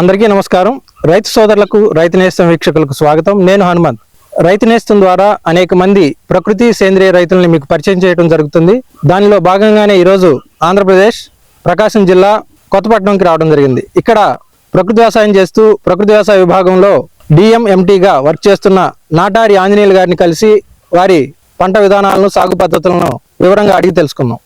అందరికీ నమస్కారం. రైతు సోదరులకు రైతు నేస్తం వీక్షకులకు స్వాగతం. నేను హనుమంత్. రైతు నేస్తం ద్వారా అనేక మంది ప్రకృతి సేంద్రియ రైతుల్ని మీకు పరిచయం చేయడం జరుగుతుంది. దానిలో భాగంగానే ఈరోజు ఆంధ్రప్రదేశ్ ప్రకాశం జిల్లా కొత్తపట్నంకి రావడం జరిగింది. ఇక్కడ ప్రకృతి వ్యవసాయం చేస్తూ ప్రకృతి వ్యవసాయ విభాగంలో డిఎంఎంటీగా వర్క్ చేస్తున్న నాటారి ఆంజనేయులు గారిని కలిసి వారి పంట విధానాలను సాగు పద్ధతులను వివరంగా అడిగి తెలుసుకుందాం.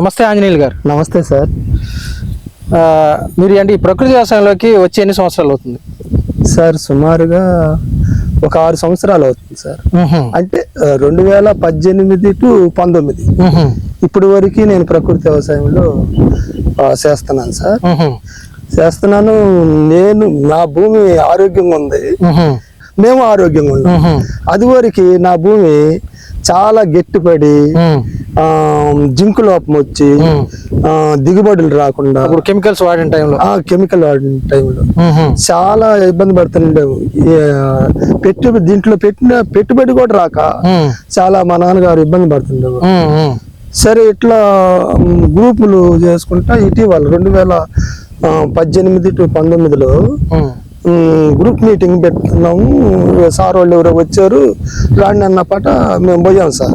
నమస్తే ఆంజనేయులు గారు. నమస్తే సార్. మీరు అంటే ఈ ప్రకృతి వ్యవసాయంలోకి వచ్చి ఎన్ని సంవత్సరాలు అవుతుంది? సార్ సుమారుగా ఒక ఆరు సంవత్సరాలు అవుతుంది సార్. అంటే రెండు వేల పద్దెనిమిది టు పంతొమ్మిది. ఇప్పుడు వరకు నేను ప్రకృతి వ్యవసాయంలో చేస్తున్నాను సార్. చేస్తున్నాను నేను నా భూమి ఆరోగ్యంగా ఉంది. మేము ఆరోగ్యంగా ఉన్నాం. అది వరకు నా భూమి చాలా గట్టిపడి జింకు లోపం వచ్చి ఆ, దిగుబడులు రాకుండా ఇప్పుడు కెమికల్స్ వాడిన టైంలో? కెమికల్ వాడిన టైంలో. చాలా ఇబ్బంది పడుతుండేవు. పెట్టుబడి దీంట్లో పెట్టిన పెట్టుబడి కూడా రాక చాలా మా నాన్నగారు ఇబ్బంది పడుతుండేవారు సరే ఇట్లా గ్రూపులు చేసుకుంటా ఇటీవల రెండు వేల పద్దెనిమిది టు పంతొమ్మిదిలో గ్రూప్ మీటింగ్ పెట్టుకున్నాము. సార్ వాళ్ళు ఎవరో వచ్చారు. రాండి అన్న పాట మేము పోయాం సార్.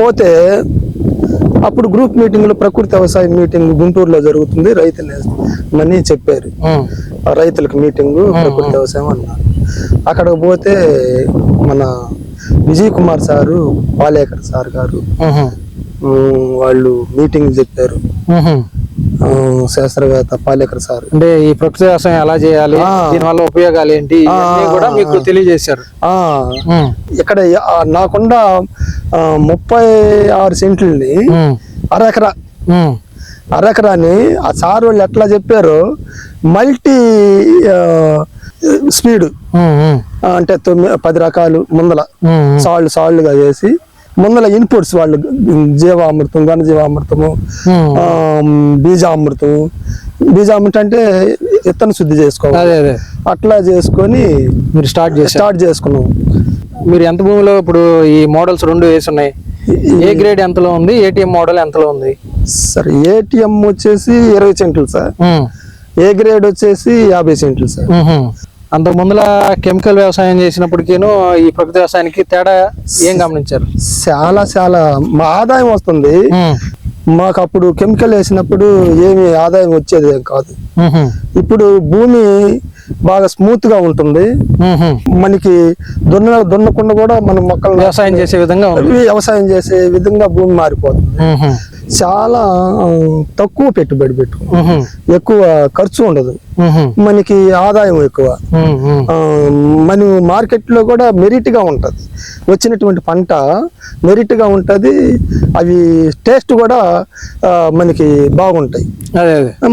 పోతే అప్పుడు గ్రూప్ మీటింగ్లో ప్రకృతి వ్యవసాయ మీటింగ్ గుంటూరులో జరుగుతుంది రైతు అని చెప్పారు. రైతులకు మీటింగ్ ప్రకృతి వ్యవసాయం అన్నారు. అక్కడికి పోతే మన విజయ్ కుమార్ సారు పాలేకర్ సార్ గారు వాళ్ళు మీటింగ్ చెప్పారు. శాస్త్రవేత్త పాలేకర్ సార్. అంటే ఈ ప్రకృతి వ్యవసాయం ఎలా చేయాలి. దీనివల్ల ఉపయోగాలు ఏంటి? కూడా మీకు తెలియజేశారు. ఇక్కడ నాకుండా ముప్పై ఆరు సెంట్లని అరెకరా. అరెకరాని ఆ సార్ వాళ్ళు ఎట్లా చెప్పారో మల్టీ స్పీడ్. అంటే తొమ్మిది పది రకాలు ముందల. సాళ్ళు సాళ్ళుగా చేసి ముందల ఇన్పుట్స్ వాళ్ళు జీవామృతం ఘనజీవామృతము ఆ, బీజామృతం. బీజామృతం అంటే విత్తన శుద్ధి చేసుకోవాలి. అట్లా చేసుకొని మీరు స్టార్ట్ స్టార్ట్ చేసుకున్నాం. మీరు ఎంత భూమిలో ఇప్పుడు ఈ మోడల్స్ రెండు వేసి ఉన్నాయి ఏ గ్రేడ్ ఎంతలో ఉంది? ఏటీఎం మోడల్ ఎంతలో ఉంది? సరే ఏటీఎం వచ్చేసి ఇరవై సెంట్లు సార్. ఏ గ్రేడ్ వచ్చేసి యాభై సెంట్లు సార్. అంతకు ముందుల కెమికల్ వ్యవసాయం చేసినప్పటికీను ఈ ప్రకృతి వ్యవసాయానికి తేడా ఏం గమనించారు? చాలా చాలా మా ఆదాయం వస్తుంది. మాకు అప్పుడు కెమికల్ వేసినప్పుడు ఏమి ఆదాయం వచ్చేది ఏం కాదు ఇప్పుడు భూమి బాగా స్మూత్గా ఉంటుంది. మనకి దున్న దున్నకుండా కూడా మనం మొక్కలు వ్యవసాయం చేసే విధంగా వ్యవసాయం చేసే విధంగా భూమి మారిపోతుంది. చాలా తక్కువ పెట్టుబడి పెట్టుకో ఎక్కువ ఖర్చు ఉండదు. మనకి ఆదాయం ఎక్కువ. మన మార్కెట్లో కూడా మెరిట్గా ఉంటది. వచ్చినటువంటి పంట మెరిట్గా ఉంటది. అవి టేస్ట్ కూడా మనకి బాగుంటాయి.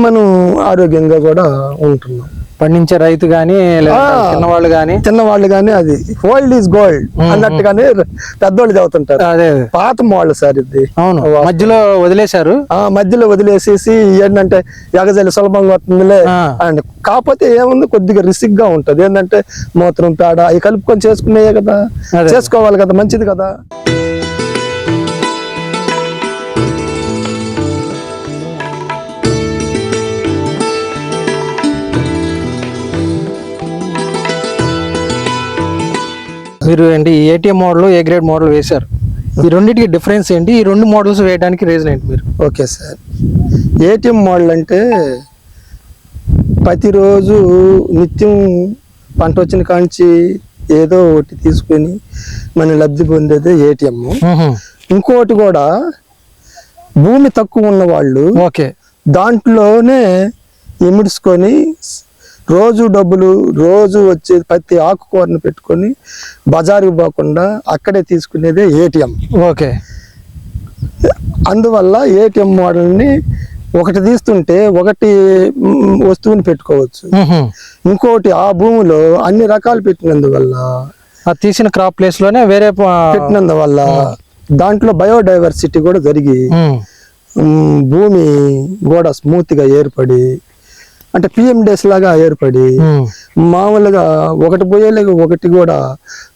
మనం ఆరోగ్యంగా కూడా ఉంటున్నాం. పండించే రైతు గాని. చిన్నవాళ్ళు గాని? చిన్నవాళ్ళు కానీ అది. ఓల్డ్ ఈజ్ గోల్డ్ అన్నట్టుగానే పెద్దోళ్ళు చదువుతుంటారు. అదే పాత మోడల్ సార్ ఇది. అవును. మధ్యలో వదిలేశారు? ఆ మధ్యలో వదిలేసేసి ఏంటంటే ఎగజల్లి సులభంగా వస్తుందిలే. అండ్ కాకపోతే ఏముంది? కొద్దిగా రిసిక్గా ఉంటది. ఏంటంటే మూత్రం పేడ అవి కలుపుకొని చేసుకునేయే కదా. చేసుకోవాలి కదా. మంచిది కదా. మీరు ఏంటి ATM model A grade model వేశారు. ఈ రెండింటికి డిఫరెన్స్ ఏంటి? ఈ రెండు మోడల్స్ వేయడానికి రీజన్ ఏంటి మీరు? Okay sir. ఏటీఎం మోడల్ అంటే ప్రతిరోజు నిత్యం పంట వచ్చిన కాంచి ఏదో ఒకటి తీసుకొని మనం లబ్ధి పొందేదే ఏటీఎం ఇంకోటి కూడా భూమి తక్కువ ఉన్న వాళ్ళు ఓకే. దాంట్లోనే ఇమిడ్చుకొని రోజు డబ్బులు రోజు వచ్చే ప్రతి ఆకుకూరను పెట్టుకొని బజారుకి పోకుండా అక్కడే తీసుకునేదే ఏటీఎం. ఓకే. అందువల్ల ఏటీఎం మోడల్ని ఒకటి తీస్తుంటే ఒకటి వస్తువుని పెట్టుకోవచ్చు. ఇంకోటి ఆ భూమిలో అన్ని రకాలు పెట్టినందువల్ల ఆ తీసిన క్రాప్ ప్లేస్లోనే వేరే పెట్టినందువల్ల దాంట్లో బయోడైవర్సిటీ కూడా జరిగి భూమి కూడా స్మూత్గా ఏర్పడి అంటే పిఎం డేస్ లాగా ఏర్పడి మామూలుగా ఒకటి పోయేలాగా ఒకటి కూడా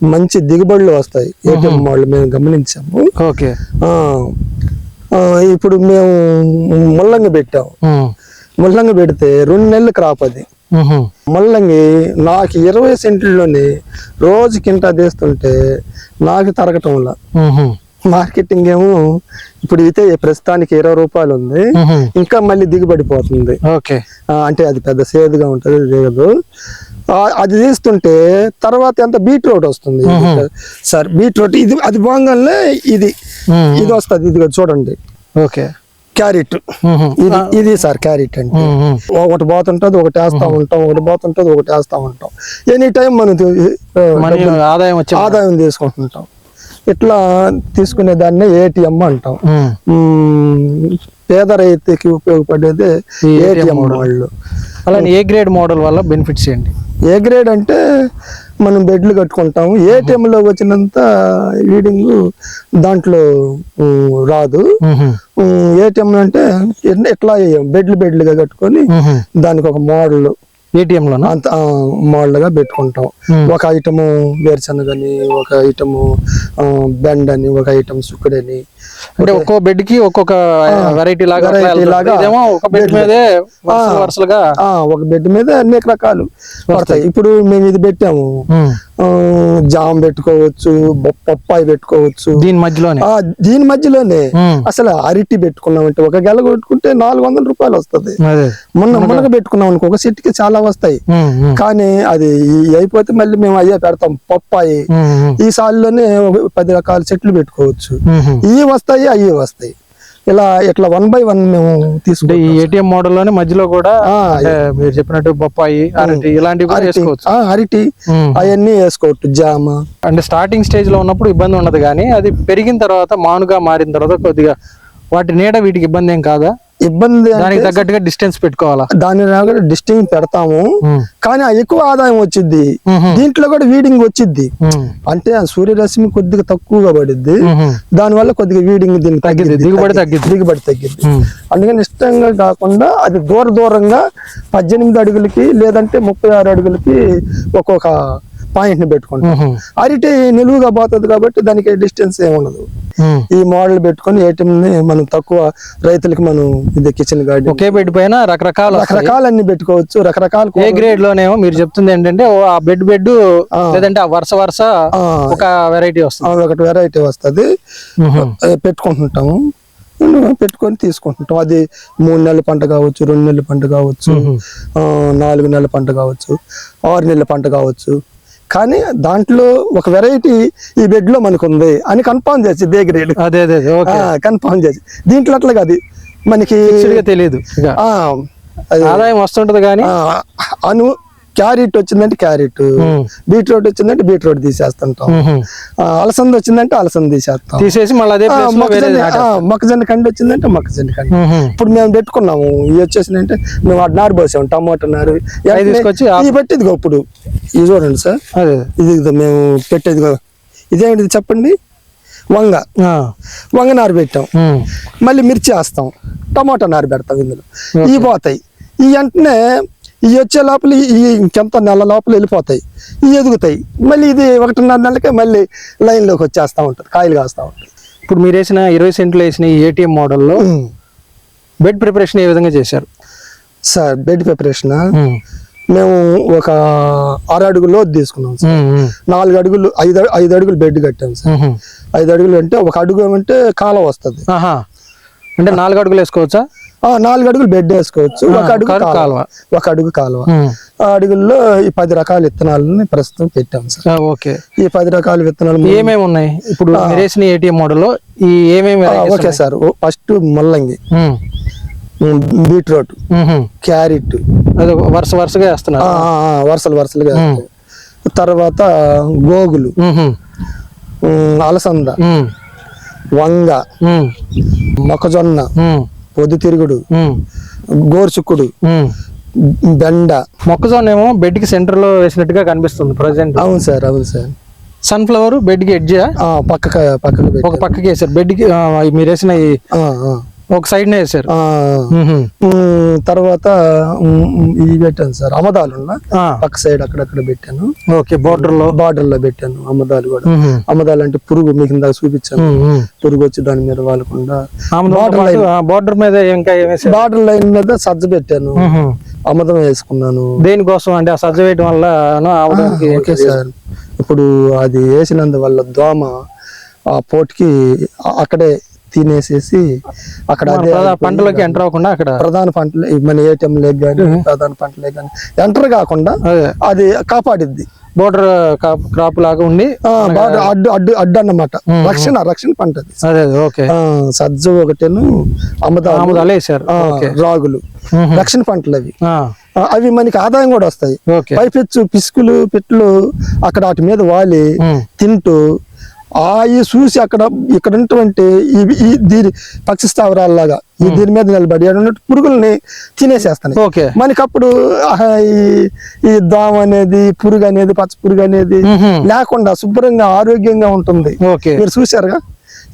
మంచి దిగుబడులు వస్తాయి. ఏటీఎం వాళ్ళు మేము గమనించాము. ఓకే. ఇప్పుడు మేము ముల్లంగి పెట్టాం. ఉమ్, ముల్లంగి పెడితే రెండు నెలలు క్రాప్ అది. ముల్లంగి నాకు ఇరవై సెంట్లలోనే రోజుకి ఇంత తీస్తుంటే నాకు తరగటంలా మార్కెటింగ్ ఏమో ఇప్పుడు అయితే ప్రస్తుతానికి ఇరవై రూపాయలు ఉంది. ఇంకా మళ్ళీ దిగుబడిపోతుంది ఓకే. అంటే అది పెద్ద సేదుగా ఉంటుంది దిగదు. అది తీస్తుంటే తర్వాత ఎంత బీట్రూట్ వస్తుంది. సార్ బీట్రూట్ ఇది అది బాగానే ఇది. ఇది వస్తుంది ఇది చూడండి. ఓకే. క్యారెట్. ఇది ఇది సార్ క్యారెట్ అంటే. ఒకటి పోతుంటది ఒకటి వేస్తా ఉంటాం ఒకటి పోతుంటది ఒకటి వేస్తా ఉంటాం. ఎనీ టైం మనం ఆదాయం వచ్చే ఆదాయం తీసుకుంటుంటాం. ఇట్లా తీసుకునే దాన్ని ఏటీఎం అంటాం. పేద రైతుకి ఉపయోగపడేది ఏటీఎం వాళ్ళు. అలానే ఏ గ్రేడ్ మోడల్ వల్ల బెనిఫిట్స్ ఏంటి? ఏ గ్రేడ్ అంటే మనం బెడ్లు కట్టుకుంటాము. ATM లో వచ్చినంత రీడింగ్ దాంట్లో రాదు. ఏటీఎం అంటే వేయం? బెడ్లు బెడ్లుగా కట్టుకొని. దానికి ఒక మోడల్. ATM లోనా? అంత మోడల్గా పెట్టుకుంటాం. మ్మ్. ఒక ఐటము వేరుశనగని ఒక ఐటము బెండ్ అని ఒక ఐటమ్ సుక్కుడని. అంటే ఒక్కో బెడ్కి ఒక్కొక్క వెరైటీ లాగా వెళ్తుంది. లాగా ఒక బెడ్ మీదే వరుస వరుసలుగా ఆ, ఒక బెడ్ మీద అనేక రకాలు పడతాయి. ఇప్పుడు మేము ఇది పెట్టాము. ఆ, జామ్ పెట్టుకోవచ్చు పప్పాయి పెట్టుకోవచ్చు. దీని మధ్యలోనే? దీని మధ్యలోనే. అసలు అరటి పెట్టుకున్నామంటే ఒక గెల కొట్టుకుంటే నాలుగు వందల రూపాయలు వస్తుంది. మొన్న మునగ పెట్టుకున్నాం అనుకో ఒక సెట్కి చాలా వస్తాయి. కానీ అది అయిపోతే మళ్ళీ మేము అయ్యే పెడతాం పప్పాయి. ఈ సాల్లోనే ఒక పది రకాల చెట్లు పెట్టుకోవచ్చు. ఇవి వస్తాయి అవి వస్తాయి. ఇలా ఇట్లా వన్ బై వన్ మేము తీసుకుంటాం ఈ ఏటీఎం మోడల్లోనే మధ్యలో కూడా మీరు చెప్పినట్టు బొప్పాయి అరటి ఇలాంటివి అరటి వేసుకోవచ్చు. అవన్నీ వేసుకోవచ్చు జామ. అంటే స్టార్టింగ్ స్టేజ్లో ఉన్నప్పుడు ఇబ్బంది ఉండదు కానీ అది పెరిగిన తర్వాత మానుగా మారిన తర్వాత కొద్దిగా వాటి నీడ వీటికి ఇబ్బంది ఏం కాదా? ఇబ్బంది దానికి తగ్గట్టుగా డిస్టెన్స్ పెట్టుకోవాలా? దాని డిస్టింగ్ పెడతాము. కానీ ఆ ఎక్కువ ఆదాయం వచ్చింది దీంట్లో కూడా వీడింగ్ వచ్చింది అంటే ఆ సూర్యరశ్మి కొద్దిగా తక్కువగా పడిద్ది. ఉహు, దానివల్ల కొద్దిగా వీడింగ్ దీనికి తగ్గిద్ది, తగ్గిద్ది దిగుబడి తగ్గి- తగ్గిద్ది. దిగుబడి తగ్గిద్ది. ఉమ్, అందుకని ఇష్టంగా కాకుండా అది దూర దూరంగా పద్దెనిమిది అడుగులకి లేదంటే ముప్పై ఆరు అడుగులకి ఒక్కొక్క పాయింట్ని పెట్టుకుంటాం అరిటి నిలువుగా పోతుంది కాబట్టి దానికి డిస్టెన్స్ ఏమి ఉండదు. ఉమ్. ఈ మోడల్ పెట్టుకొని ఏటీఎం ని మనం తక్కువ రైతులకి మనం ఇది కిచెన్ గార్డెన్ ఒకే బెడ్ పైన రకరకాల రకరకాలన్నీ పెట్టుకోవచ్చు రకరకాల ఏ గ్రేడ్ లోనేమో మీరు చెప్తుంది ఏంటంటే ఆ బెడ్ బెడ్. లేదంటే ఆ వరుస వరుస ఒక వెరైటీ వస్తుంది. ఒకటి వెరైటీ వస్తుంది. పెట్టుకుంటుంటాము. పెట్టుకొని తీసుకుంటుంటాం. అది మూడు నెలల పంట కావచ్చు రెండు నెలల పంట కావచ్చు నాలుగు నెలల పంట కావచ్చు ఆరు నెలల పంట కావచ్చు. కానీ దాంట్లో ఒక వెరైటీ ఈ బెడ్లో మనకు ఉంది అని కన్ఫర్మ్ చేసి దే గ్రేడ్ అదే అదే కన్ఫర్మ్ చేసి. దీంట్లో అట్లా కాదు. మనకి తెలియదు ఇక ఆ, అది, ఆదాయం వస్తుంటది కానీ అను క్యారెట్ వచ్చిందంటే క్యారెట్ బీట్రూట్ వచ్చిందంటే బీట్రూట్ తీసేస్తుంటాం. అలసంద వచ్చిందంటే అలసంద తీసేస్తాం. తీసేసి మళ్ళీ మొక్కజొన్న కండి వచ్చిందంటే మొక్కజొన్న కండి. ఇప్పుడు మేము పెట్టుకున్నాము. ఇవి వచ్చేసిందంటే మేము అటు నారు పోసాము టమాటా నారు. ఇది పెట్టేదిగో ఇప్పుడు. ఇది చూడండి సార్. ఇది మేము పెట్టేదిగో ఇదేంటిది చెప్పండి? వంగ. వంగ నారు పెట్టాం. మళ్ళీ మిర్చి వేస్తాం. టమాటా నారు పెడతాం ఇందులో. ఇవి పోతాయి. ఈ వెంటనే ఇవి వచ్చే లోపల ఈ ఇంకెంత నెల లోపల వెళ్ళిపోతాయి. ఇవి ఎదుగుతాయి. మళ్ళీ ఇది ఒకటిన్నర నెలకే మళ్ళీ లైన్లోకి వచ్చేస్తా ఉంటుంది. కాయలు కాస్తా ఉంటుంది. ఇప్పుడు మీరు వేసిన ఇరవై సెంట్లు వేసిన ఏటీఎం మోడల్లో. బెడ్ ప్రిపరేషన్ ఏ విధంగా చేశారు? సార్ బెడ్ ప్రిపరేషన్ మేము ఒక ఆరు అడుగులు లోతు తీసుకున్నాం సార్. నాలుగు అడుగులు ఐదు ఐదు అడుగులు బెడ్ కట్టాం సార్. ఐదు అడుగులు అంటే ఒక అడుగు ఏమంటే కాలం వస్తుంది. అంటే నాలుగు అడుగులు వేసుకోవచ్చా? నాలుగు అడుగులు బెడ్ వేసుకోవచ్చు. ఒక అడుగు కాలువ. ఒక అడుగు కాలువ. ఆ అడుగుల్లో ఈ పది రకాల విత్తనాలని ప్రస్తుతం పెట్టాం సార్. ఓకే. ఈ పది రకాల విత్తనాలు ఏమేమి ఉన్నాయి? ఇప్పుడు వేసిన ఏటీఎం మోడల్లో ఈ ఏమేమి ఓకే సార్. ఫస్ట్ ముల్లంగి. బీట్రూట్. క్యారెట్. అదే వరుస వరుసగా వేస్తున్నారు. వరుసలు వరుసలుగా తర్వాత గోగులు. అలసంద. వంగ. మొక్కజొన్న. పొద్దుతిరుగుడు గోరుచుక్కుడు. బెండ మొక్కజొన్న ఏమో బెడ్. కి సెంటర్లో వేసినట్టుగా కనిపిస్తుంది ప్రజెంట్. అవును సార్ అవును సార్. సన్ఫ్లవర్ బెడ్కి ఎడ్జ్ పక్కకు ఒక పక్కకి వేసారు బెడ్కి మీరు వేసిన ఒక సైడ్ నే వేసారు తర్వాత ఇవి పెట్టాను సార్ అమదాలు పక్క సైడ్ అక్కడక్కడ పెట్టాను. ఓకే బోర్డర్లో బార్డర్లో పెట్టాను అమదాలు కూడా. అమదాలు అంటే పురుగు మీకు ఇందాక చూపించాను. పురుగు వచ్చి దాని మీద వాలకుండా. బోర్డర్ మీద ఇంకా బార్డర్ లైన్ మీద సజ్జ పెట్టాను. అమదం వేసుకున్నాను. దేనికోసం అంటే ఆ సజ్జ వేయటం వల్ల ఓకే సార్. ఇప్పుడు అది వేసినందువల్ల దోమ ఆ పోటుకి అక్కడే తినేసేసి అక్కడ పంటలోకి ఎంటర్ అవ్వకుండా అక్కడ ప్రధాన పంటలు మన ఏటీఎం లేక కానీ ప్రధాన పంటలే కానీ ఎంటర్ కాకుండా అదే. కాపాడిద్ది. బోర్డర్ క్రాప్ లాగా ఉండి అడ్డు అడ్డు అడ్డు అన్నమాట. రక్షణ రక్షణ పంట అది. అదే ఓకే. సజ్జ ఒకటేను అమదాలు వేసారు రాగులు. రక్షణ పంటలు అవి. అవి మనకి ఆదాయం కూడా వస్తాయి. పైపెచ్చు పిసుకులు పిట్లు అక్కడ వాటి మీద వాలి. తింటూ ఆ ఈ చూసి అక్కడ ఇక్కడ ఉన్నటువంటి ఈ- ఈ దీని పక్షి స్థావరాల్లాగా ఈ దీని మీద నిలబడి ఉన్నట్టు పురుగుల్ని తినేసేస్తాయి ఓకే. మనకి అప్పుడు ఈ దోమ అనేది పురుగు అనేది పచ్చ పురుగు అనేది. లేకుండా శుభ్రంగా ఆరోగ్యంగా ఉంటుంది. ఓకే. మీరు చూసారుగా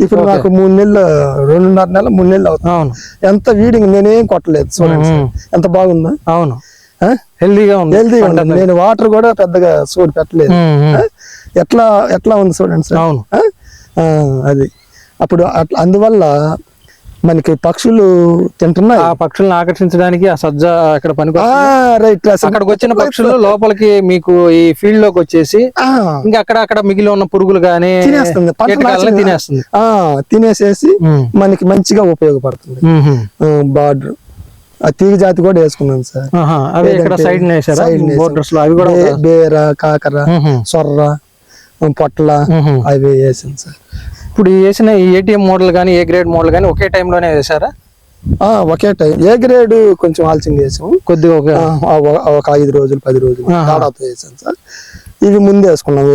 ఇప్పుడు నాకు మూడు నెలలు రెండున్నర నెలలు మూడు నెలలు అవుతుంది. ఎంత వీడింగ్ నేనేం కొట్టలేదు చూడండి. ఎంత బాగుందా? అవును? హెల్దీగా ఉంది. హెల్తీగా ఉంది. నేను వాటర్ కూడా పెద్దగా సోడి పెట్టలేదు? ఎట్లా ఎట్లా ఉంది చూడండి సార్? అవును. అది. అప్పుడు అట్లా అందువల్ల మనకి పక్షులు తింటున్నాయి. ఆ పక్షులను ఆకర్షించడానికి ఆ సజ్జ అక్కడ పనికి రైట్ అక్కడికి వచ్చిన పక్షులు లోపలికి మీకు ఈ ఫీల్డ్లోకి వచ్చేసి ఇంకా అక్కడ అక్కడ మిగిలి ఉన్న పురుగులు గానీ తినేస్తుంది. తినేసేసి. మనకి మంచిగా ఉపయోగపడుతుంది. బార్డర్ ఆ తీగ జాతి కూడా వేసుకున్నాను సార్. అవి ఇక్కడ సైడ్ వేసాం. బోర్డర్స్లో అవి కూడా బేర కాకర. సొర్ర పొట్ల. అవి వేసాను సార్. ఇప్పుడు వేసిన ఈ ఏటీఎం మోడల్ గానీ ఏ గ్రేడ్ మోడల్ గానీ ఒకే time లోనే వేసారా ఒకే టైం ఏ గ్రేడ్ కొంచెం ఆలస్యం చేసాము కొద్దిగా ఒక ఐదు రోజులు పది రోజులు. తేడాతో వేసాను సార్. ఇవి ముందే వేసుకున్నాం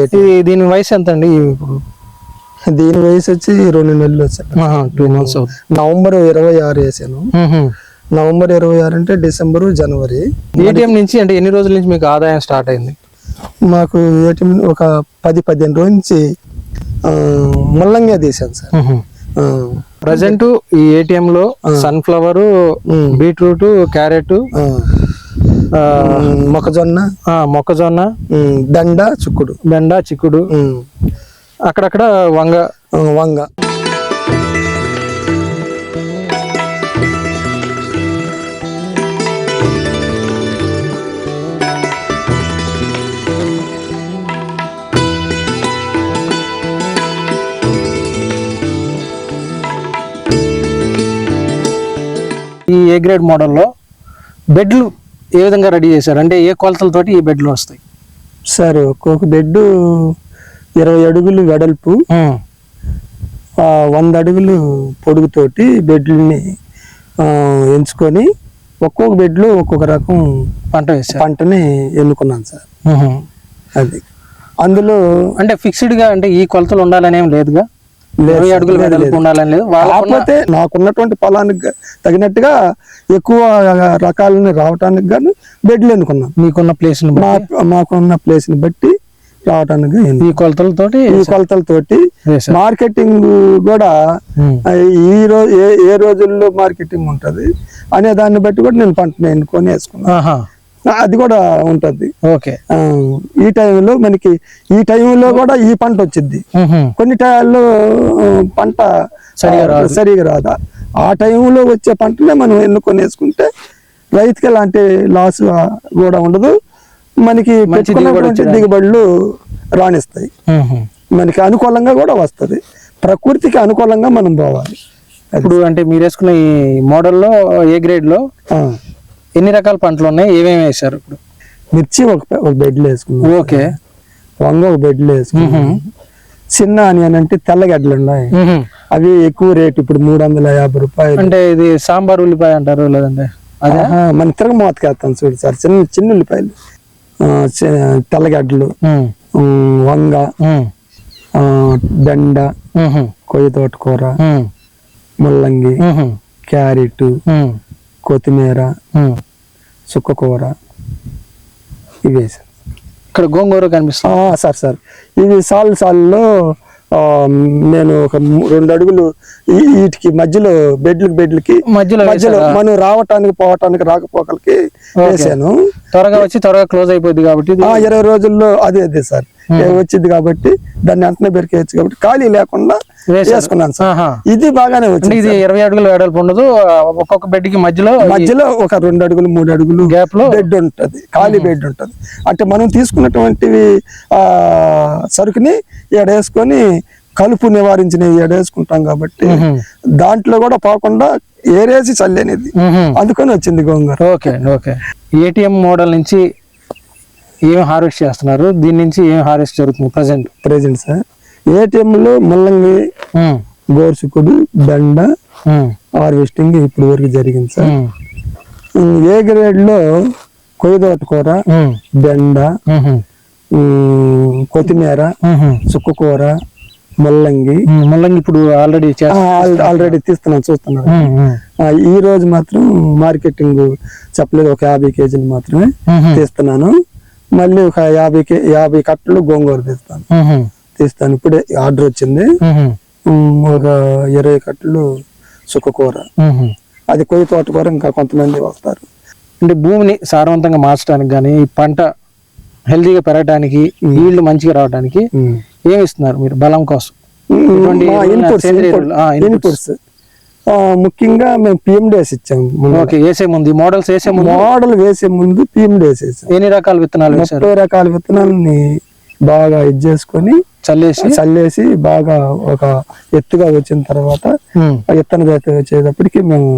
దీని వయసు ఎంత అండి ఇప్పుడు దీని వయసు వచ్చి రెండు నెలలు వచ్చాను టూ మంత్స్ అవుతుంది. నవంబర్ ఇరవై ఆరు వేసాను. నవంబర్ ఇరవై ఆరు అంటే డిసెంబర్ జనవరి. ఏటీఎం నుంచి అంటే ఎన్ని రోజుల నుంచి మీకు ఆదాయం స్టార్ట్ అయింది? మాకు ఏటీఎం ఒక పది పదిహేను రోజుల నుంచి ముల్లంగా తీసాను సార్. ప్రజెంట్ ఈ ఏటీఎం లో సన్ఫ్లవర్ బీట్రూట్ క్యారెట్ మొక్కజొన్న. మొక్కజొన్న దండ చుక్కుడు. బెండ చిక్కుడు. అక్కడక్కడ వంగ. వంగ. ఈ ఏ గ్రేడ్ మోడల్లో బెడ్లు ఏ విధంగా రెడీ చేశారు? అంటే ఏ కొలతలతోటి ఈ బెడ్లు వస్తాయి? సార్ ఒక్కొక్క బెడ్ ఇరవై అడుగులు వెడల్పు వంద అడుగులు పొడుగుతోటి బెడ్లని ఎంచుకొని ఒక్కొక్క బెడ్లో ఒక్కొక్క రకం పంట వేశారు. పంటని ఎన్నుకున్నాను సార్. అది. అందులో అంటే ఫిక్స్డ్గా అంటే ఈ కొలతలు ఉండాలని లేదుగా? లేదు ఇరవై సార్, అడుగులు లేదు. ఉండాలని కాకపోతే నాకున్నటువంటి పొలానికి తగినట్టుగా ఎక్కువ రకాలని రావటానికి గాను బెడ్లు ఎన్నుకున్నాను మీకున్న ప్లేస్ మాకున్న ప్లేస్ని బట్టి రావటానికి ఈ కొలతలతోటి ఈ కొలతలతోటి మార్కెటింగ్ కూడా. ఆ, ఈ రోజు ఏ ఏ రోజుల్లో మార్కెటింగ్ ఉంటది అనే దాన్ని బట్టి కూడా నేను పంటను ఎన్నుకొని వేసుకున్నాను. ఆహా. అది కూడా ఉంటది. ఓకే. ఈ టైంలో మనకి ఈ టైంలో కూడా ఈ పంట వచ్చింది. కొన్ని టైంలో పంట సరిగా సరిగా రాదా? ఆ టైంలో వచ్చే పంటనే మనం ఎన్నుకొని వేసుకుంటే రైతుకి ఎలాంటి లాస్ కూడా ఉండదు. మనకి దిగుబడులు రాణిస్తాయి. మనకి అనుకూలంగా కూడా వస్తది. ప్రకృతికి అనుకూలంగా మనం పోవాలి. ఇప్పుడు అంటే మీరు వేసుకున్న ఈ మోడల్లో ఏ గ్రేడ్లో? ఆ, ఎన్ని రకాల పంటలు ఉన్నాయి? ఏమేమి వేశారు ఇప్పుడు? మిర్చి ఒక ఒక బెడ్లు వేసుకున్నాం ఓకే. వంగ ఒక బెడ్లు వేసుకున్నాం చిన్న ఆనియన్ అంటే తెల్లగడ్డలు ఉన్నాయి. అవి ఎక్కువ రేటు ఇప్పుడు మూడు వందల యాభై రూపాయలు. అంటే ఇది సాంబార్ ఉల్లిపాయ అంటారు లేదంటే అదే? మన తిరగ మూతకేస్తాం చూడు సార్. చిన్న చిన్న ఉల్లిపాయలు. తెల్లగడ్డలు వంగ. ఉహుం. కొయ్య తోటకూర. ముల్లంగి. క్యారెట్. కొత్తిమీర ఉమ్. చుక్కకూర ఇవి వేసాను ఇక్కడ గోంగూర కనిపిస్తుంది. Sir sir. ఇవి సాల్ సాల్లో నేను ఒక రెండు అడుగులు వీటికి మధ్యలో బెడ్లకి బెడ్లకి మధ్యలో మధ్యలో మనం రావటానికి పోవటానికి రాకపోకలకి వేసాను త్వరగా వచ్చి త్వరగా క్లోజ్ అయిపోద్ది కాబట్టి ఇరవై రోజుల్లో అదే అదే సార్. వచ్చింది కాబట్టి దాన్ని వెంటనే బెరికేయచ్చు కాబట్టి ఖాళీ లేకుండా. వేసుకున్నాను సార్. ఇది బాగానే వచ్చింది ఇది ఇరవై అడుగుల వెడల్పు ఉండదు. ఒక్కొక్క బెడ్కి మధ్యలో మధ్యలో ఒక రెండు అడుగులు మూడు అడుగులు గ్యాప్లో బెడ్ ఉంటది. ఖాళీ బెడ్ ఉంటది. అంటే మనం తీసుకున్నటువంటివి ఆ సరుకుని ఎడేసుకొని కలుపు నివారించినవి ఎడేసుకుంటాం కాబట్టి దాంట్లో కూడా పోకుండా ఏరేసి చల్లనేది. అందుకని వచ్చింది గోంగూర. ఓకే అండి ఓకే. ఏటీఎం మోడల్ నుంచి ఏం హార్వెస్ట్ చేస్తున్నారు? దీని నుంచి ఏం హార్వెస్ట్ జరుగుతుంది ప్రజెంట్? ప్రెసెంట్ సార్ ఏటీఎం లో ముల్లంగి గోర్చుకుడు బెండ హార్వెస్టింగ్ ఇప్పుడు వరకు జరిగింది సార్. ఏ గ్రేడ్లో కొయ్యదోట కూర బెండ కొత్తిమీర చుక్కకూర ముల్లంగి. ముల్లంగి ఇప్పుడు ఆల్రెడీ ఆల్రెడీ తీస్తున్నాను చూస్తున్నాను. ఈ రోజు మాత్రం మార్కెటింగ్ చెప్పలేదు ఒక యాభై కేజీలు మాత్రమే తీస్తున్నాను. మళ్ళీ ఒక యాభై కే యాభై కట్టలు గోంగూర తీస్తాను. తీస్తాను. ఇప్పుడే ఆర్డర్ వచ్చింది. ఒక ఇరవై కట్టలు సుక్కకూర అది కొయ్య తోటకూర ఇంకా కొంతమంది వస్తారు. అంటే భూమిని సారవంతంగా మార్చడానికి కానీ ఈ పంట హెల్తీగా పెరగడానికి నీళ్ళు మంచిగా రావడానికి. ఏమి ఇస్తున్నారు మీరు బలం కోసం? ఇన్పుట్స్ ముఖ్యంగా మేము పిఎండిఎస్ ఇచ్చాము ఓకే వేసే ముందు. మోడల్స్ వేసే ముందు? మోడల్ వేసే ముందు పిఎండిఎస్ వేసాం. ఎన్ని రకాల విత్తనాలు ముప్పై రకాల విత్తనాలని బాగా ఇది చేసుకొని చల్లేసి? చల్లేసి బాగా ఒక ఎత్తుగా వచ్చిన తర్వాత విత్తన జాతి వచ్చేటప్పటికి మేము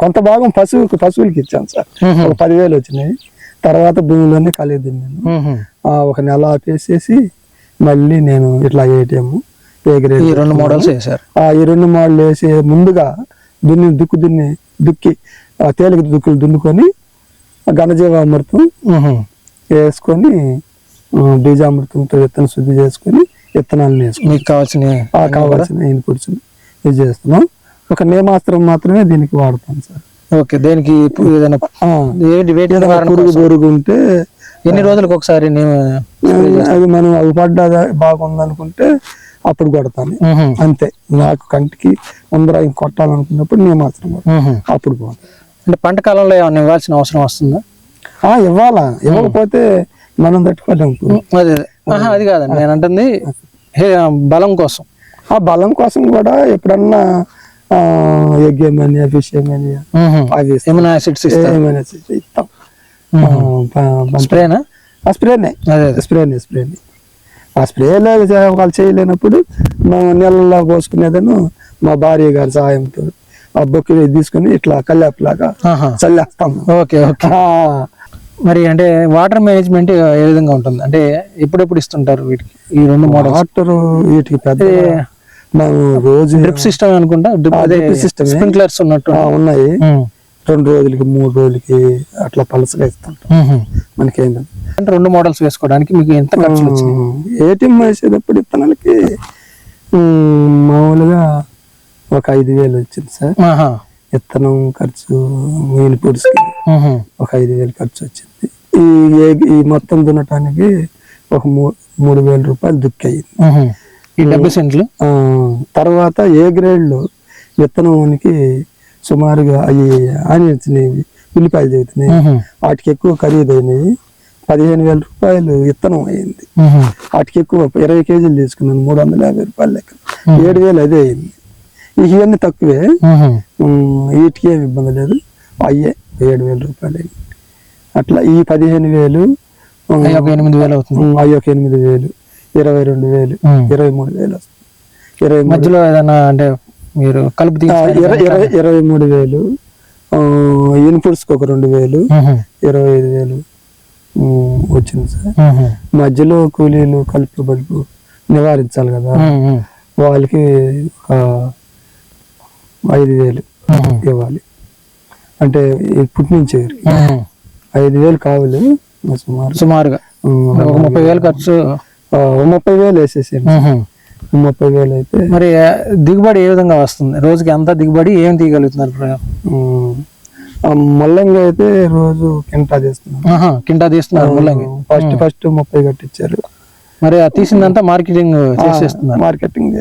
కొంత భాగం పశువుకి పశువులకి ఇచ్చాం సార్. ఒక పదివేలు వచ్చినాయి. తర్వాత భూమిలోనే కలిగి నేను. ఒక నెల ఆపేసేసి మళ్ళీ నేను ఇట్లా ఏటీఎం ఈ రెండు మోడల్స్ వేశారు ఆ ఈ రెండు మాడలు వేసి ముందుగా దున్ని దుక్కు దున్ని దుక్కి ఆ తేలిక దుక్కులు దున్నుకొని ఘనజీవామృతం. వేసుకొని బీజామృతంతో విత్తనం శుద్ధి చేసుకొని విత్తనాలను వేసుకొని కావాల్సిన కావాల్సిన ఇన్పుట్స్ ఇది చేస్తున్నాం. ఒక నేమాస్త్రం మాత్రమే దీనికి వాడతాం సార్. ఓకే దేనికి ఏదైనా పురుగు ఉంటే ఎన్ని రోజులకు ఒకసారి అది మనం అవి పడ్డా బాగుందనుకుంటే అప్పుడు కొడతాను. అంతే. నాకు కంటికి ముందర కొట్టాలనుకున్నప్పుడు కొడతాను. మ్మ్. అప్పుడు పోతాను అంటే పంట కాలంలో ఏమైనా ఇవ్వాల్సిన అవసరం వస్తుందా? ఆ ఇవ్వాలా? ఇవ్వకపోతే మనం ఇప్పుడు. అదే అదే. కాదండి. నేను అంటుంది బలం కోసం. ఆ బలం కోసం కూడా ఎప్పుడన్నా ఏమనియా మ్మ్. అవి ఇస్తాం. ఏమైనా యాసిడ్స్ ఏమైనా చేసి ఇస్తాం. స్ప్రేనా? ఆ స్ప్రేనే. స్ప్రేనే స్ప్రేనే. ఆ స్ప్రేలో వాళ్ళు చేయలేనప్పుడు మేము నీళ్ళలో పోసుకునేదను మా భార్య గారి సహాయంతో ఆ బొక్కి తీసుకుని ఇట్లా కల్లాపులాగా. చల్లేస్తాం ఓకే ఓకే. మరి అంటే వాటర్ మేనేజ్మెంట్ ఏ విధంగా ఉంటుంది? అంటే ఎప్పుడెప్పుడు ఇస్తుంటారు వీటికి? ఈ రెండు మోడల్స్ వాటర్ వీటికి పెద్ద మేము రోజు డ్రిప్ సిస్టమ్ అనుకుంటా? డ్రిప్ ఏ. స్ప్రింక్లర్స్ ఉన్నట్టు ఉన్నాయి. రెండు రోజులకి మూడు రోజులకి అట్లా పలసగా ఇస్తుంటాం మ్మ్. మనకేంటి అంటే రెండు మోడల్స్ వేసుకోవడానికి మీకు ఎంత ఖర్చులు వచ్చినాయి? ఏటీఎం వేసేటప్పుడు ఇత్తనాలకి మామూలుగా ఒక ఐదు వేలు వచ్చింది సార్. విత్తనం ఖర్చు ఇన్పుట్స్కి మ్మ్. ఒక ఐదు వేలు ఖర్చు వచ్చింది ఈ ఈ మొత్తం దున్నటానికి ఒక మూడు వేల రూపాయలు దుక్కి అయింది మ్మ్. ఈ డెబ్బై సెంట్లు తర్వాత ఏ గ్రేడ్లో విత్తనానికి సుమారుగా అవి ఆనియన్స్నేవి ఉల్లిపాయలు చదువుతున్నాయి. వాటికి ఎక్కువ ఖరీదైనవి పదిహేను వేల రూపాయలు విత్తనం అయింది. వాటికి ఎక్కువ ఇరవై కేజీలు తీసుకున్నాను మూడు వందల యాభై రూపాయలు లెక్క ఏడు వేలు అదే అయింది ఇవన్నీ తక్కువే. వీటికి ఏమి ఇబ్బంది లేదు. అయ్యే ఏడు వేల రూపాయలు అట్లా ఈ పదిహేను వేలు ఎనిమిది వేలు అవుతుంది. అవి ఒక ఎనిమిది వేలు ఇరవై రెండు వేలు. ఇరవై మూడు వేలు వస్తుంది. ఇరవై మధ్యలో ఏదైనా అంటే మీరు కలుపు ఇరవై ఇరవై మూడు వేలు ఇన్పుట్స్కి ఒక రెండు వేలు ఇరవై ఐదు వేలు వచ్చింది సార్. మధ్యలో కూలీలు కలుపు బలుపు నివారించాలి కదా. వాళ్ళకి ఒక ఐదు వేలు ఇవ్వాలి. అంటే ఇప్పటి నుంచి ఐదు వేలు కావాలి సుమారు సుమారుగా. ముప్పై వేలు ఖర్చు. ముప్పై వేలు వేసేసాను ముప్పై వేలు అయితే. మరి దిగుబడి ఏ విధంగా వస్తుంది? రోజుకి ఎంత దిగుబడి ఏం తీయగలుగుతున్నారు ముల్లంగి అయితే రోజు కింటా చేస్తున్నాం ఆహా, కింటా తీస్తున్నారు ముల్లంగి. ఫస్ట్ ఫస్ట్ ముప్పై కట్టించారు. మరి తీసిందంతా మార్కెటింగ్ చేసేస్తున్నారు. మార్కెటింగ్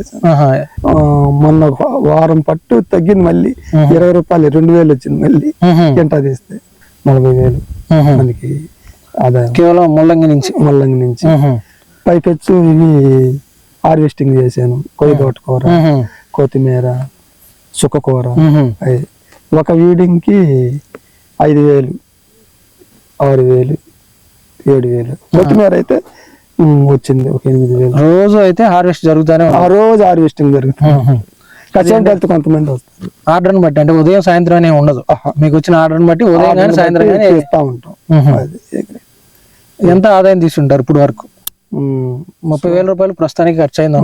ఆ, మొన్న వారం పట్టు తగ్గింది మళ్ళీ ఇరవై రూపాయలు రెండు వేలు వచ్చింది మళ్ళీ. కింటా తీస్తే? నలభై వేలు. మనకి ఆదాయం. కేవలం ముల్లంగి నుంచి. ముల్లంగి నుంచి. మ్హూ, పైపెచ్చు ఇవి హార్వెస్టింగ్ చేశాను. కొయ్య తోటకూర కొత్తిమీర చుక్కకూర. అవి ఒక వీడింగ్కి ఐదు వేలు ఆరు వేలు ఏడు వేలు. కొత్తిమీర అయితే వచ్చింది. ఒక ఎనిమిది వేలు. రోజు అయితే హార్వెస్ట్ జరుగుతూనే ఆ రోజు హార్వెస్టింగ్ జరుగుతుంది. కచేంటి వెళ్తే కొంతమంది వస్తారు ఆర్డర్ బట్టి అంటే ఉదయం సాయంత్రం అనే ఉండదు. మీకు వచ్చిన ఆర్డర్ బట్టి ఉదయం కానీ సాయంత్రం కానీ చేస్తా ఉంటాం. ఎంత ఆదాయం తీసుంటారు ఇప్పుడు వరకు? ముప్పై వేల రూపాయలు ప్రస్తుతానికి ఖర్చు అయింది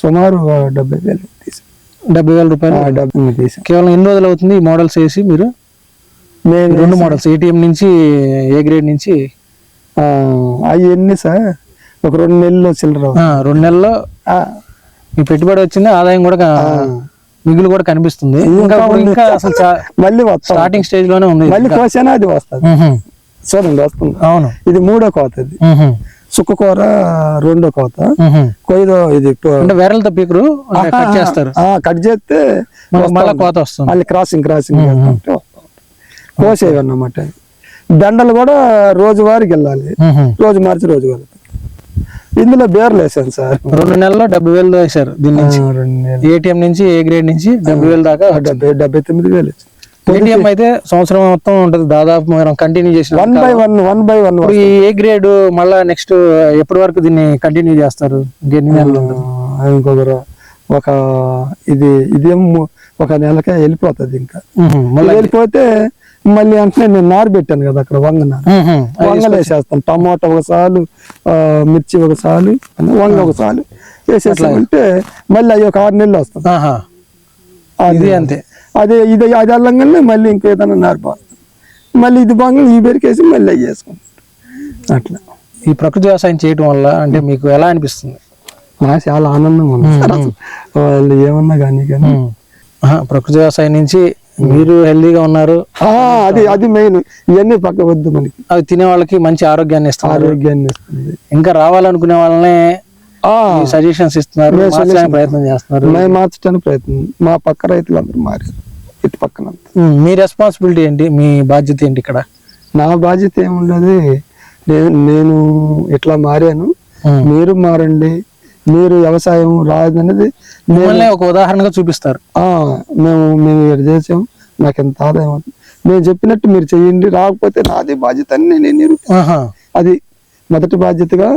సుమారు డెబ్బై వేలు డెబ్బై వేల రూపాయలు? కేవలం ఎన్ని రోజులు అవుతుంది ఈ మోడల్స్ వేసి మీరు? రెండు మోడల్స్ ఏటీఎం నుంచి ఏ గ్రేడ్ నుంచి అవి ఎన్ని సార్? ఒక రెండు నెలలు చిల్లర రెండు నెలల్లో మీ పెట్టుబడి వచ్చింది ఆదాయం కూడా మిగులు కూడా కనిపిస్తుంది. ఇంకా ఇప్పుడు ఇంకా అసలు మళ్ళీ స్టార్టింగ్ స్టేజ్లోనే ఉంది. మళ్ళీ కోసేనా అది వస్తుంది. చూడండి వస్తుంది. అవును. ఇది మూడో కోత ఇది. మ్హూ. సుక్కకూర రెండో కోత. కొయ్యదో ఇది అంటే వేరలతో పీకరు కట్ చేస్తారు. కట్ చేస్తే మళ్ళీ కోత వస్తుంది. మళ్ళీ క్రాసింగ్ క్రాసింగ్. కోసేవి అన్నమాట. దండలు కూడా రోజువారికి వెళ్ళాలి. రోజు మార్చి రోజు వెళ్తాం ఇందులో బేర్లు వేసాను సార్. రెండు నెలల్లో డెబ్బై వేలు వేశారు దీని నుంచి. ఏటీఎం నుంచి ఏ గ్రేడ్ నుంచి డెబ్బై వేలు దాకా డెబ్బై డెబ్బై తొమ్మిది వేలు ఏటీఎం అయితే సంవత్సరం మొత్తం ఉంటది. దాదాపు మనం కంటిన్యూ చేసిన one by one one by one ఈ ఏ గ్రేడ్ మళ్ళా నెక్స్ట్ ఎప్పటి వరకు దీన్ని కంటిన్యూ చేస్తారు? నెలలు ఉంటుంది? ఇంకొకరు ఒక ఇది ఇదేమో ఒక నెలకే వెళ్ళిపోతుంది ఇంకా. మళ్ళా ఇది వెళ్ళిపోతే మళ్ళీ వెంటనే నేను నారు పెట్టాను కదా అక్కడ వంగ నారు. మ్హూ. వంగలు వేసేస్తాను. టమాటా ఒక సాలు ఆ, మిర్చి ఒక సాలు వంగ ఒక సాలు వేసేసామంటే మళ్ళీ అవి ఒక ఆరు నెలలు వస్తుంది. ఆహా. అది అంతే. అదే ఇది అది అల్లంగానే మళ్ళీ ఇంకో ఏదైనా నారు పోస్తాను మళ్ళీ ఇది బంగాళ ఈ బెరికేసి మళ్ళీ అవి వేసుకుంటాం అట్లా. ఈ ప్రకృతి వ్యవసాయం చేయటం వల్ల అంటే మీకు ఎలా అనిపిస్తుంది? నాకు చాలా ఆనందంగా ఉంది. వాళ్ళు ఏమన్నా కానీ కానీ. ప్రకృతి వ్యవసాయం నుంచి మీరు హెల్దీగా ఉన్నారు. అది అది మెయిన్ ఇవన్నీ పక్క వద్దు మనకి. అవి తినే వాళ్ళకి మంచి ఆరోగ్యాన్ని ఇస్తున్నారు. ఆరోగ్యాన్ని ఇస్తుంది. ఇంకా రావాలనుకునే వాళ్ళనే సజెషన్స్ ఇస్తున్నారు. ప్రయత్నం చేస్తున్నారు. మేము మార్చడానికి ప్రయత్నం. మా పక్క రైతులందరూ మారారు. ఇటు పక్కన. మీ రెస్పాన్సిబిలిటీ ఏంటి? మీ బాధ్యత ఏంటి ఇక్కడ? నా బాధ్యత ఏముండదు. నేను నేను ఇట్లా మారాను. మీరు మారండి. మీరు వ్యవసాయం రాదనేది మిమ్మల్ని ఒక ఉదాహరణగా చూపిస్తారు. ఆ, మేము మేము ఇక్కడ చేసాం నాకు ఎంత ఆదాయం అవుతుంది మేము చెప్పినట్టు మీరు చెయ్యండి రాకపోతే నాది బాధ్యత అని నేను ఆహా. అది మొదటి బాధ్యతగా.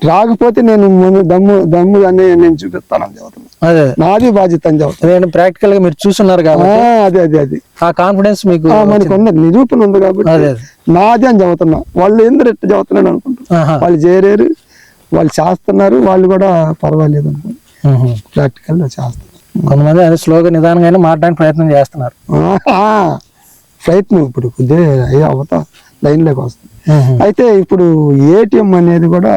రాకపోతే నేను దమ్ము దమ్ము అని నేను చూపిస్తానని చెబుతున్నా. అదే. నాది బాధ్యత అని చెబుతున్నా. అదే ప్రాక్టికల్గా మీరు చూస్తున్నారు కాబట్టి అదే అదే అది. ఆ కాన్ఫిడెన్స్ మీకు మనకు నిరూపణ ఉంది కాబట్టి అదే నాది అని చెబుతున్నా. వాళ్ళు ఎందుకు ఎట్లా చెబుతున్నాను అనుకుంటున్నారు ఆహా. వాళ్ళు చేరారు వాళ్ళు చేస్తున్నారు వాళ్ళు కూడా పర్వాలేదు అనుకుంటున్నారు మ్మ్. ప్రాక్టికల్గా చేస్తున్నారు కొంతమంది అదే స్లోగా నిదానంగానే మారడానికి ప్రయత్నం చేస్తున్నారు. ప్రయత్నం ఇప్పుడు కొద్దిగా అయ్యే అవతా లైన్లోకి వస్తుంది. అయితే ఇప్పుడు ఏటీఎం అనేది కూడా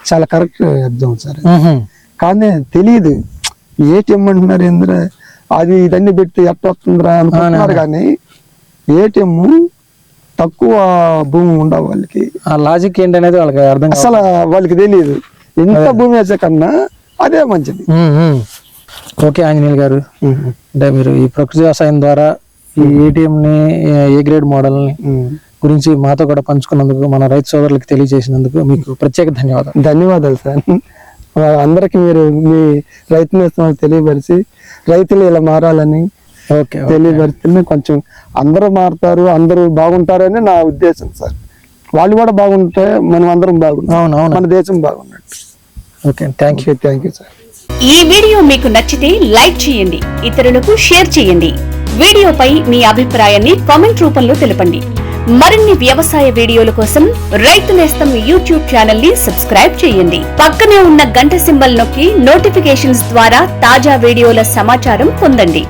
చాలా కరెక్ట్ ఎగ్జామ్ సార్. కానీ తెలియదు ఏటీఎం అంటున్నారు ఏంద్రా అది ఇదన్నీ పెడితే ఎట్ట వస్తుందిరా అనుకుంటున్నారు కానీ ఏటీఎం తక్కువ భూమి ఉండవు వాళ్ళకి. ఆ లాజిక్ ఏంటనేది వాళ్ళకి అర్థం అసలు వాళ్ళకి తెలియదు. ఎంత భూమి వేసే కన్నా అదే మంచిది. ఓకే ఆంజనేయులు గారు. అంటే మీరు ఈ ప్రకృతి వ్యవసాయం ద్వారా ఈ ఏటీఎం ని ఏ గ్రేడ్ మోడల్ని ఉమ్. గురించి మాతో కూడా పంచుకున్నందుకు మన రైతు సోదరులకు తెలియజేసినందుకు మీకు ప్రత్యేక ధన్యవాదాలు. ధన్యవాదాలు సార్. అందరికి మీరు మీ రైతు నేస్తామని తెలియపరిచి రైతులు ఇలా మారాలని ఓకే తెలియపరిస్తే కొంచెం అందరూ మారుతారు అందరూ బాగుంటారని నా ఉద్దేశం సార్. వాళ్ళు కూడా బాగుంటే మనం అందరం బాగుంటాం. అవును అవును. మన దేశం బాగున్నట్టు. Okay thank you. Thank you sir. ఈ వీడియో మీకు నచ్చితే లైక్ చేయండి ఇతరులకు షేర్ చేయండి. వీడియోపై మీ అభిప్రాయాన్ని కామెంట్ రూపంలో తెలపండి. మరిన్ని వ్యవసాయ వీడియోల కోసం రైతు నేస్తం యూట్యూబ్ ఛానల్ని సబ్స్క్రైబ్ చేయండి. పక్కనే ఉన్న గంట సింబల్ నొక్కి నోటిఫికేషన్స్ ద్వారా తాజా వీడియోల సమాచారం పొందండి.